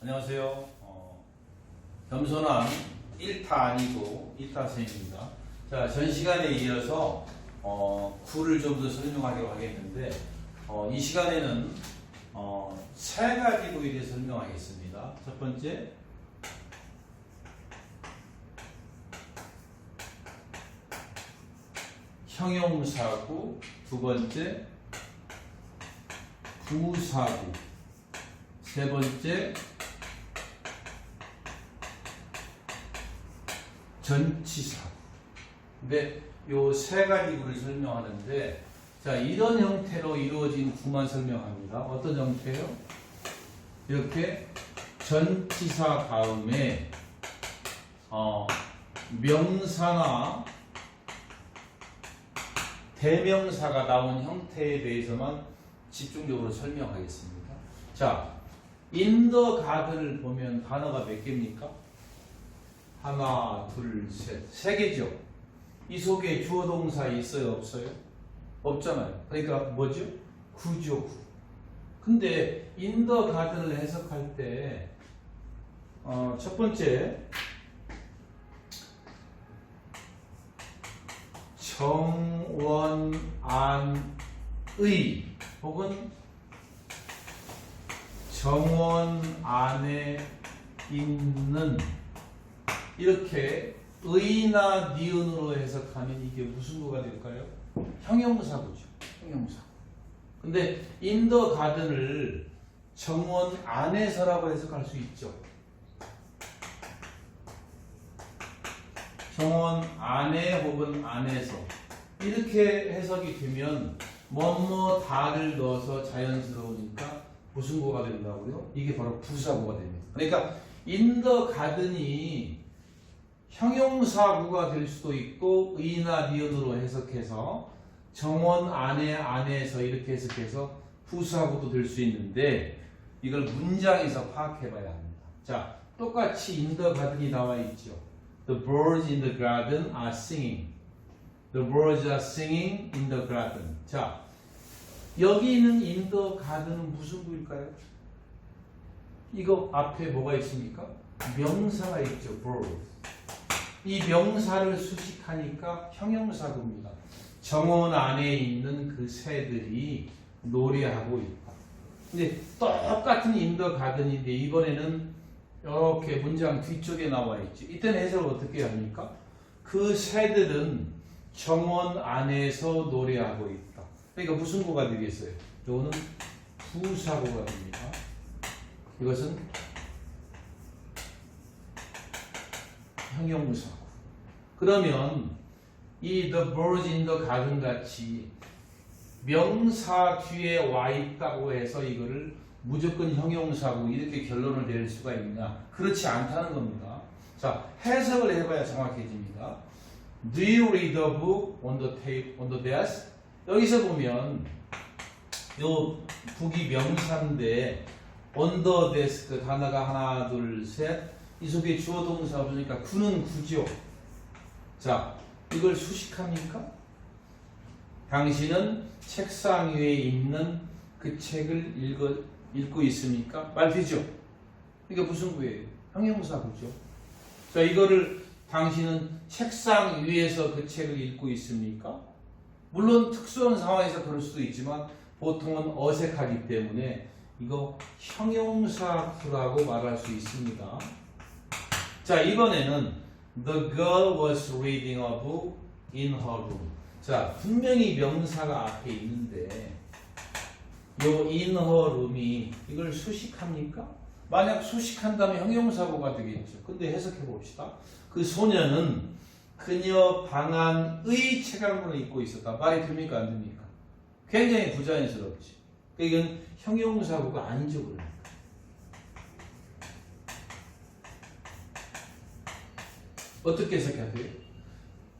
안녕하세요. 어, 겸손한 1타 아니고 2타 쌤입니다. 자, 전 시간에 이어서 어, 구를 좀 더 설명하려고 하겠는데 어, 이 시간에는 어, 세 가지 구에 대해서 설명하겠습니다. 첫 번째, 형용사구, 두 번째, 부사구, 세 번째, 전치사구. 근데 요 세 가지 구를 설명하는데 자 이런 형태로 이루어진 구만 설명합니다. 어떤 형태요? 이렇게 전치사 다음에 어, 명사나 대명사가 나온 형태에 대해서만 집중적으로 설명하겠습니다. 자, 인더 가든을 보면 단어가 몇 개입니까? 하나, 둘, 셋. 세 개죠. 이 속에 주어 동사 있어요, 없어요? 없잖아요. 그러니까 뭐죠? 구죠, 구. 근데 인더 가든을 해석할 때, 어, 첫 번째, 정원안의 혹은 정원 안에 있는 이렇게 의나 니은으로 해석하면 이게 무슨 구가 될까요? 형용사구죠. 형용사. 근데 인더 가든을 정원 안에서라고 해석할 수 있죠. 정원 안에 혹은 안에서 이렇게 해석이 되면 뭐뭐 다를 넣어서 자연스러우니까 무슨 구가 된다고요? 이게 바로 부사구가 됩니다. 그러니까 인더 가든이 형용사구가 될 수도 있고 의나 니은으로 해석해서 정원 안에 안에서 이렇게 해석해서 부사구도 될 수 있는데 이걸 문장에서 파악해 봐야 합니다. 자, 똑같이 인더 가든이 나와 있죠. The birds in the garden are singing. The birds are singing in the garden. 자, 여기 있는 in the garden은 무슨 구일까요? 이거 앞에 뭐가 있습니까? 명사가 있죠. bird. 이 명사를 수식하니까 형용사구입니다. 정원 안에 있는 그 새들이 노래하고 있다. 근데 똑같은 인더 가든인데 이번에는 이렇게 문장 뒤쪽에 나와 있지. 이때는 해석을 어떻게 합니까? 그 새들은 정원 안에서 노래하고 있다. 그러니까 무슨 구가 되겠어요? 이거는 부사구가 됩니다. 이것은 형용사구. 그러면 이 the birds in the garden 같이 명사 뒤에 와 있다고 해서 이거를 무조건 형용사고 이렇게 결론을 내릴 수가 있느냐? 그렇지 않다는 겁니다. 자, 해석을 해봐야 정확해집니다. Do you read the book on the tape on the desk? 여기서 보면 요 북이 명사인데 on the desk 단어가 하나 둘 셋 이 속에 주어 동사 없으니까 구는 구죠. 자, 이걸 수식합니까? 당신은 책상 위에 있는 그 책을 읽어, 읽고 있습니까? 말 되죠? 이게 무슨 구예요? 형용사 구죠. 자, 이거를 당신은 책상 위에서 그 책을 읽고 있습니까? 물론 특수한 상황에서 그럴 수도 있지만 보통은 어색하기 때문에 이거 형용사구라고 말할 수 있습니다. 자, 이번에는 The girl was reading a book in her room. 자, 분명히 명사가 앞에 있는데 요 in her room이 이걸 수식합니까? 만약 수식한다면 형용사고가 되겠죠. 근데 해석해 봅시다. 그 소녀는 그녀 방 안의 체감문을 입고 있었다. 말이 됩니까? 안 됩니까? 굉장히 부자연스럽지. 그러니까 이건 형용사고가 아니죠. 그러 어떻게 해석해야 돼요?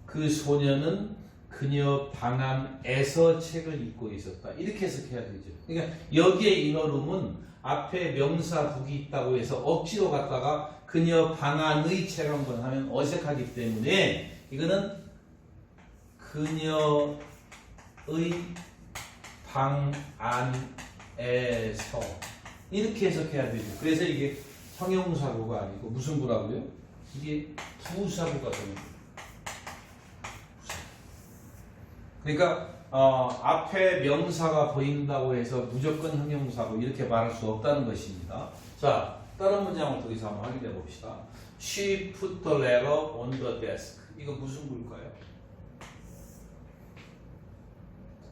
그 소녀는 그녀 방 안에서 책을 읽고 있었다. 이렇게 해석해야 되죠. 그러니까 여기에 이너룸은 앞에 명사 북이 있다고 해서 억지로 갖다가 그녀 방 안의 책 한번 하면 어색하기 때문에 이거는 그녀의 방 안에서 이렇게 해석해야 되죠. 그래서 이게 형용사구가 아니고 무슨 구라고요? 이게 부사구가 되는 거예요. 그러니까 어, 앞에 명사가 보인다고 해서 무조건 형용사고 이렇게 말할 수 없다는 것입니다. 자, 다른 문장을 더 이상 한번 확인해 봅시다. She put the letter on the desk. 이거 무슨 구일까요?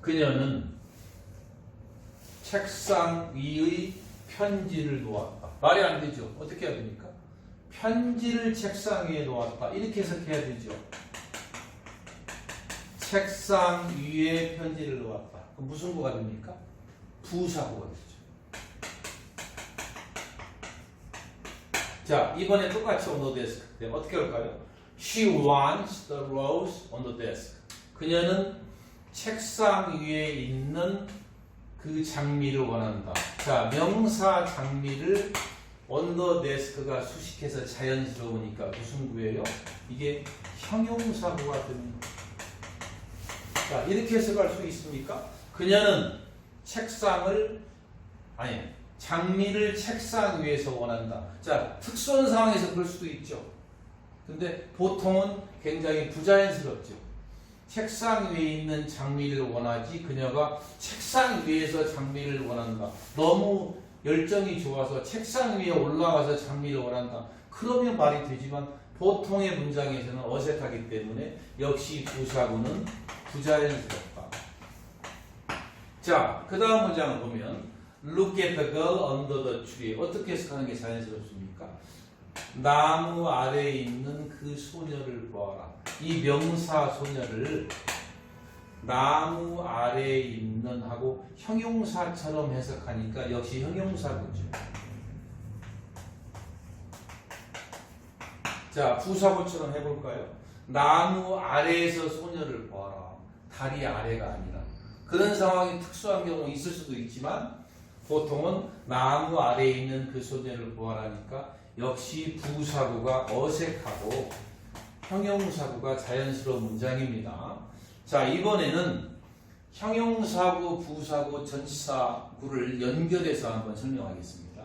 그녀는 책상 위의 편지를 놓았다. 말이 안 되죠. 어떻게 해야 됩니까? 편지를 책상 위에 놓았다. 이렇게 해석해야 되죠. 책상 위에 편지를 놓았다. 그럼 무슨 구가 됩니까? 부사구가 되죠. 자, 이번에 똑같이 on the desk. 네, 어떻게 할까요? She wants the rose on the desk. 그녀는 책상 위에 있는 그 장미를 원한다. 자, 명사 장미를 desk가 수식해서 자연스러우니까 무슨 구예요? 이게 형용사구가 됩니다. 자, 이렇게 해석할 수 있습니까? 그녀는 책상을 아니 장미를 책상 위에서 원한다. 자, 특수한 상황에서 그럴 수도 있죠. 근데 보통은 굉장히 부자연스럽죠. 책상 위에 있는 장미를 원하지 그녀가 책상 위에서 장미를 원한다. 너무 열정이 좋아서 책상 위에 올라가서 장미를 원한다. 그러면 말이 되지만 보통의 문장에서는 어색하기 때문에 역시 부사구는 부자연스럽다. 자, 그 다음 문장을 보면 Look at the girl under the tree. 어떻게 해석하는 게 자연스럽습니까? 나무 아래에 있는 그 소녀를 보아라. 이 명사 소녀를 나무 아래에 있는 하고 형용사처럼 해석하니까 역시 형용사구죠. 자, 부사구처럼 해볼까요? 나무 아래에서 소녀를 보아라. 다리 아래가 아니라. 그런 상황이 특수한 경우 있을 수도 있지만 보통은 나무 아래에 있는 그 소녀를 보아라니까 역시 부사구가 어색하고 형용사구가 자연스러운 문장입니다. 자, 이번에는 형용사구, 부사구, 전치사구를 연결해서 한번 설명하겠습니다.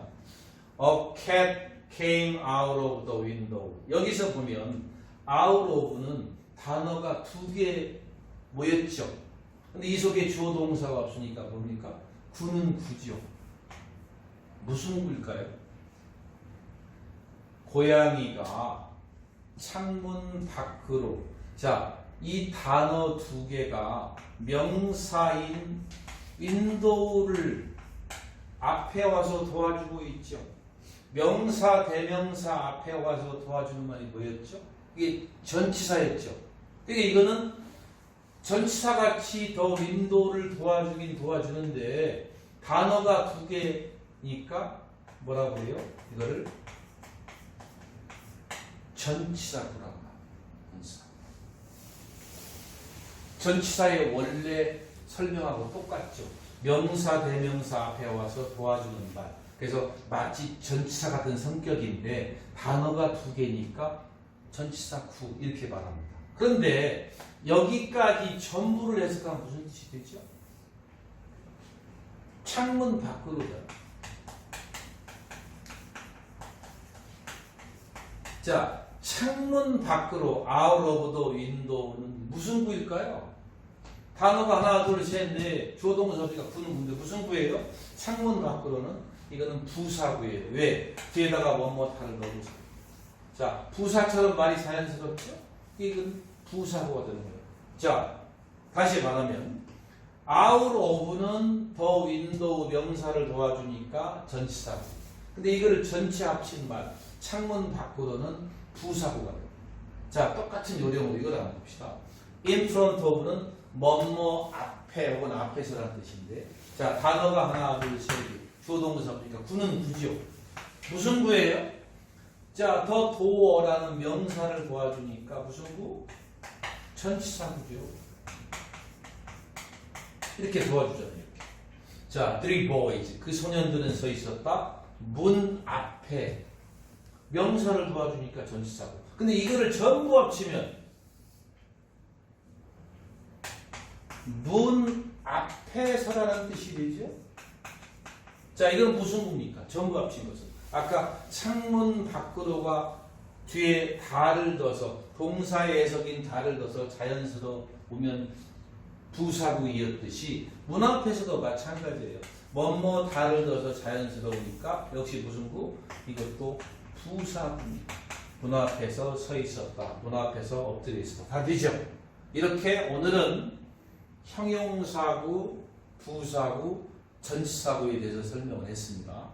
A cat came out of the window. 여기서 보면 out of는 단어가 두 개 모였죠. 근데 이 속에 주어 동사가 없으니까 뭡니까? 구는 구죠. 무슨 구일까요? 고양이가 창문 밖으로 자, 이 단어 두 개가 명사인 윈도우를 앞에 와서 도와주고 있죠. 명사 대명사 앞에 와서 도와주는 말이 뭐였죠? 이게 전치사였죠. 그러니까 이거는 전치사 같이 더 윈도우를 도와주긴 도와주는데 단어가 두 개니까 뭐라고 해요? 이거를 전치사구라고 합니다. 전치사의 원래 설명하고 똑같죠. 명사 대명사 앞에 와서 도와주는 말. 그래서 마치 전치사 같은 성격인데 단어가 두 개니까 전치사 구 이렇게 말합니다. 그런데 여기까지 전부를 해석하면 무슨 뜻이 되죠? 창문 밖으로다. 자, 창문 밖으로 out of the window는 무슨 구일까요? 단어가 하나, 둘, 셋, 넷, 주어동사니까 구는 구인데 무슨 구예요? 창문 밖으로는 이거는 부사구예요. 왜? 뒤에다가 뭐뭐타를 넣으죠. 자, 부사처럼 말이 자연스럽죠? 이건 부사구가 되는 거예요. 자, 다시 말하면 out of는 더 윈도우 명사를 도와주니까 전치사구. 근데 이거를 전체 합친 말, 창문 밖으로는 부사구가 돼요. 자, 똑같은 요령으로 이걸 한번 봅시다. in front of는 뭐뭐 앞에 혹은 앞에서라는 뜻인데 자, 단어가 하나, 둘, 셋 개. 주어 동사니까 구는 구죠. 무슨 구예요? 자, 더 도어라는 명사를 도와주니까 무슨 구? 전치사 구죠. 이렇게 도와주잖아요. 이렇게. 자, three boys. 그 소년들은 서 있었다. 문 앞에 명사를 도와주니까 전치사고. 근데 이거를 전부 합치면 문 앞에 서라는 뜻이 되죠. 자, 이건 무슨 구입니까? 전부 합친 것은 아까 창문 밖으로가 뒤에 달을 넣어서 동사의 해석인 달을 넣어서 자연스러워 보면 부사구 이었듯이 문 앞에서도 마찬가지예요. 뭐뭐 달을 넣어서 자연스러우니까 역시 무슨 구? 이것도 부사구입니다. 문 앞에서 서 있었다. 문 앞에서 엎드려 있었다. 다 되죠? 이렇게 오늘은 형용사구, 부사구, 전치사구에 대해서 설명을 했습니다.